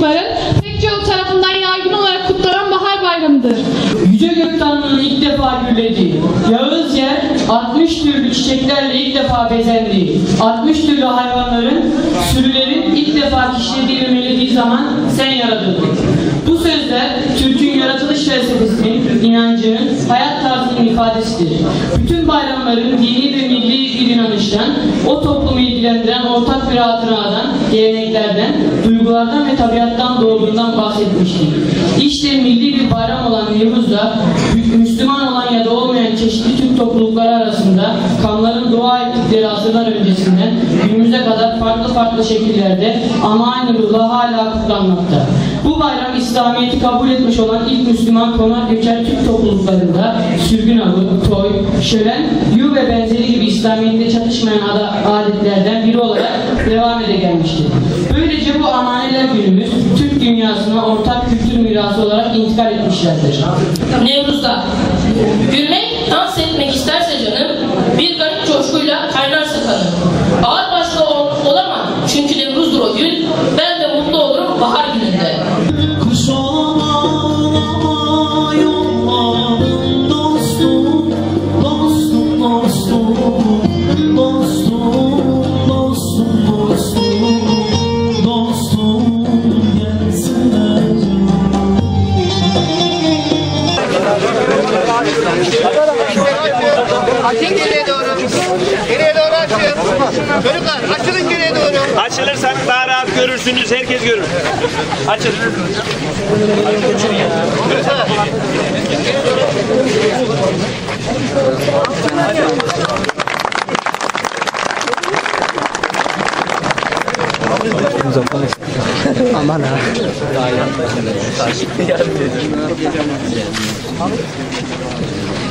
toplulukların pek çoğu tarafından yaygın olarak kutlanan bahar bayramıdır. Yüce Göktanrı'nın ilk defa gürlediği, Yağız yer 60 türlü çiçeklerle ilk defa bezendiği, 60 türlü hayvanların, sürülerin ilk defa kişnediği ve melediği zaman sen yaratıldın. İfadesidir. Bütün bayramların dini ve milli bir inanıştan, o toplumu ilgilendiren ortak bir hatıradan, geleneklerden, duygulardan ve tabiattan doğduğundan bahsetmiştik. İşte milli bir bayram olan Nevruz'da Müslüman olan ya da olmayan çeşitli Türk toplulukları arasında kanların dua ettikleri asırlar öncesinden günümüze kadar farklı farklı şekillerde ama aynı ruhla hala kutlanmakta. Bu bayram İslamiyet'i kabul etmiş olan ilk Müslüman konak göçer Türk topluluklarında sürgün avı, toy, şölen, yu ve benzeri gibi İslamiyet'te çatışmayan adetlerden biri olarak devam ede gelmiştir. Böylece bu amaneler günümüz Türk dünyasına ortak kültür mirası olarak intikal etmişlerdir. Nevruz'da gülmek, dans etmek isterse canım bir geriye doğru. Geriye doğru açın. Çocuklar açılın geriye doğru. Açılırsak daha rahat görürsünüz, herkes görür. Açın.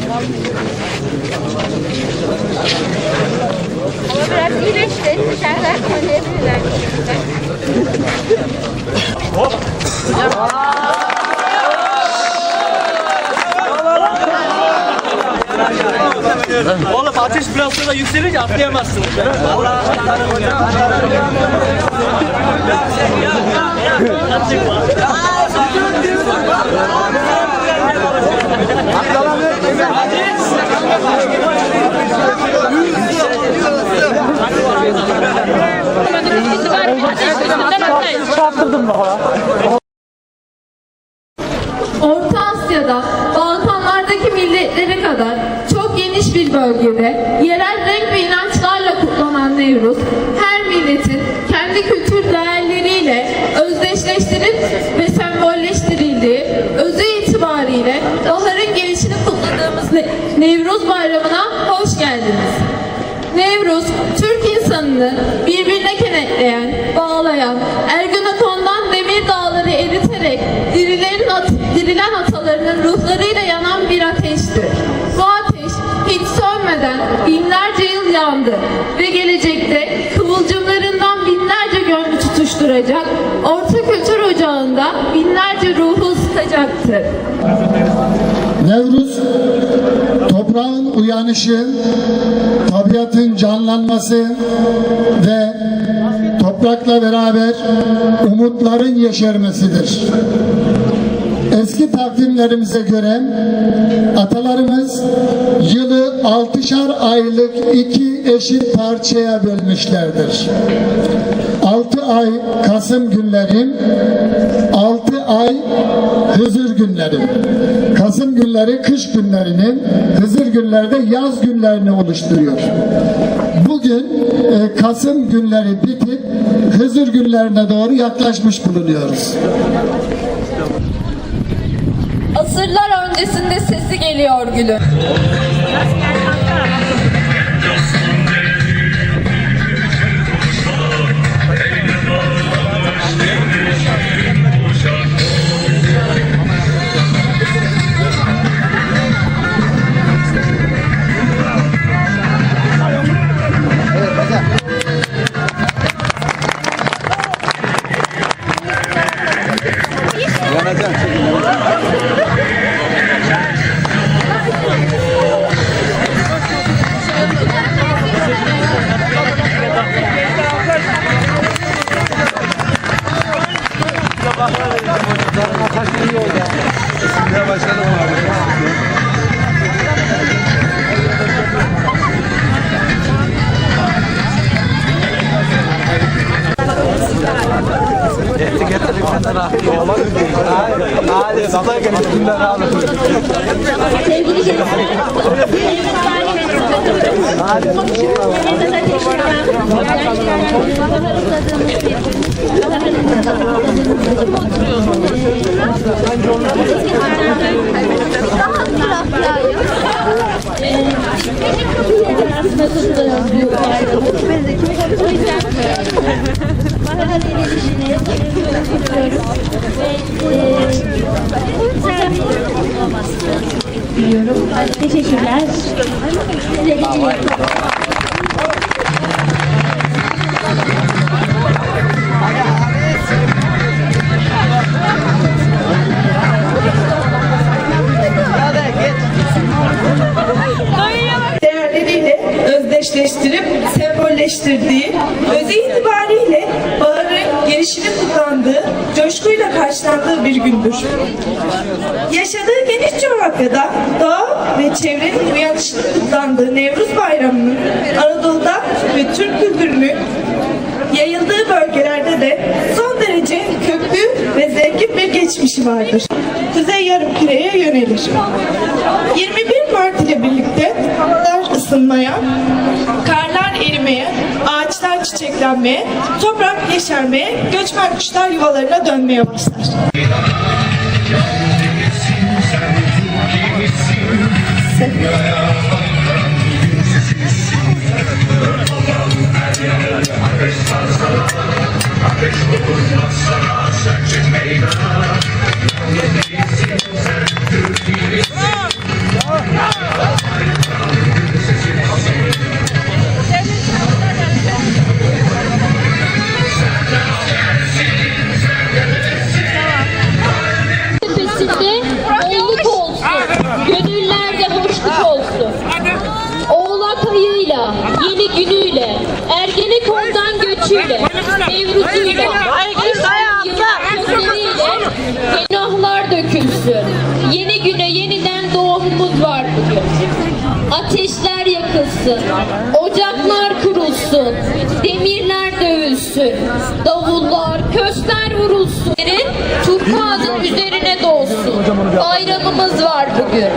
Ama biraz iyileşti. Dışarıdan oynayabilirler. Oğlum ateş biraz sonra yükselince atlayamazsınız. Orta Nevruz Bayramı'na ocağında binlerce ruhu ısıtacaktır. Nevruz, toprağın uyanışı, tabiatın canlanması ve toprakla beraber umutların yeşermesidir. Eski takvimlerimize göre atalarımız yılı altışar aylık iki eşit parçaya bölmüşlerdir. Altı ay Kasım günleri, altı ay Hızır günleri. Kasım günleri kış günlerinin, Hızır günleri de yaz günlerini oluşturuyor. Bugün e, Kasım günleri bitip Hızır günlerine doğru yaklaşmış bulunuyoruz. Asırlar öncesinde sesi geliyor gülün. Ve e, bu yüzden olmaz. Teşekkürler. değerleriyle özdeşleştirip sembolleştirdiği, özü itibariyle baharın gelişini kutlandığı, coşkuyla karşılandığı bir gündür. Yaşadığı geniş coğrafyada doğa ve çevrenin uyanışını kutlandığı Nevruz Bayramı'nın Anadolu'da ve Türk kültürünün yayıldığı bölgelerde de son derece köklü ve zengin bir geçmişi vardır. Kuzey Yarımküre'ye yönelir. 21 Mart ile birlikte ısınmaya, karlar erimeye, ağaçlar çiçeklenmeye, toprak yeşermeye, göçmen kuşlar yuvalarına dönmeye başlar. tepesinde günahlar dökülsün. Yeni güne yeniden doğumumuz var bugün. Ateşler yakılsın, ocaklar kurulsun, demirler dövülsün, davullar, kösler vurulsun. Turkuazın üzerine doğsun. Bayramımız var bugün.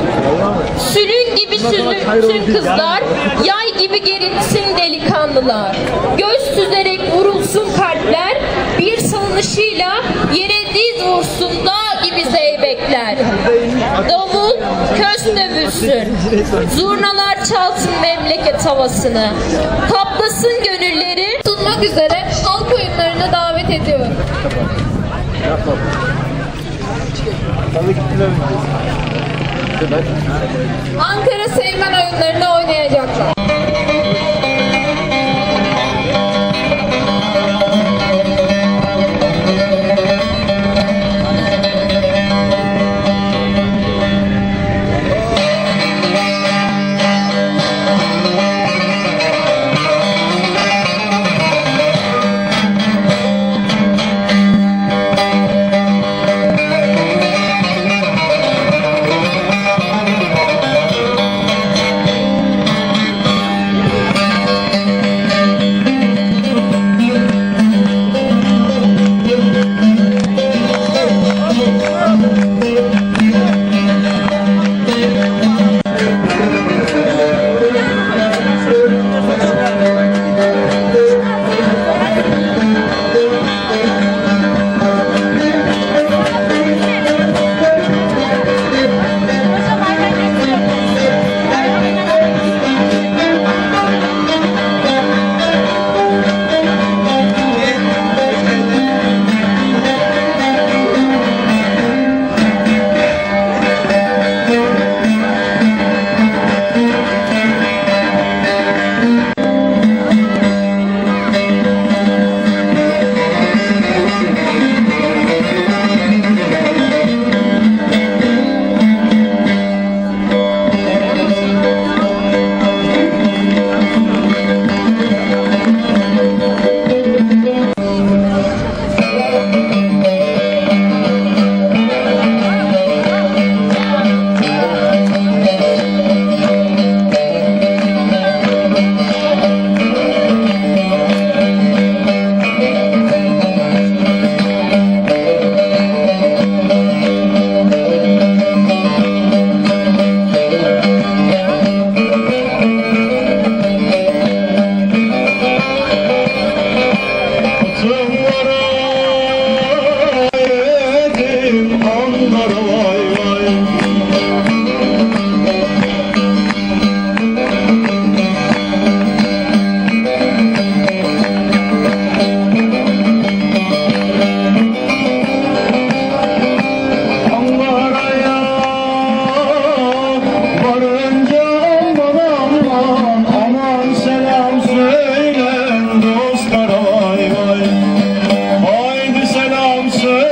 Sülün gibi süzülsün kızlar, yay gibi gerilsin delikanlılar. Göz süzerek vurulsun kalpler, bir salınışıyla yere diz vursun dağ gibi zeybekler. Davul köz dövülsün, zurnalar çalsın memleket havasını. Kaplasın gönülleri, Sunmak üzere halk oyunlarına davet ediyorum. Ankara Seymen oyunlarını oynayacaklar. anlara vay vay. Anlara ya varınca aman aman aman selam söyle dostlara vay vay. Haydi selam söyle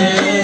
Yeah.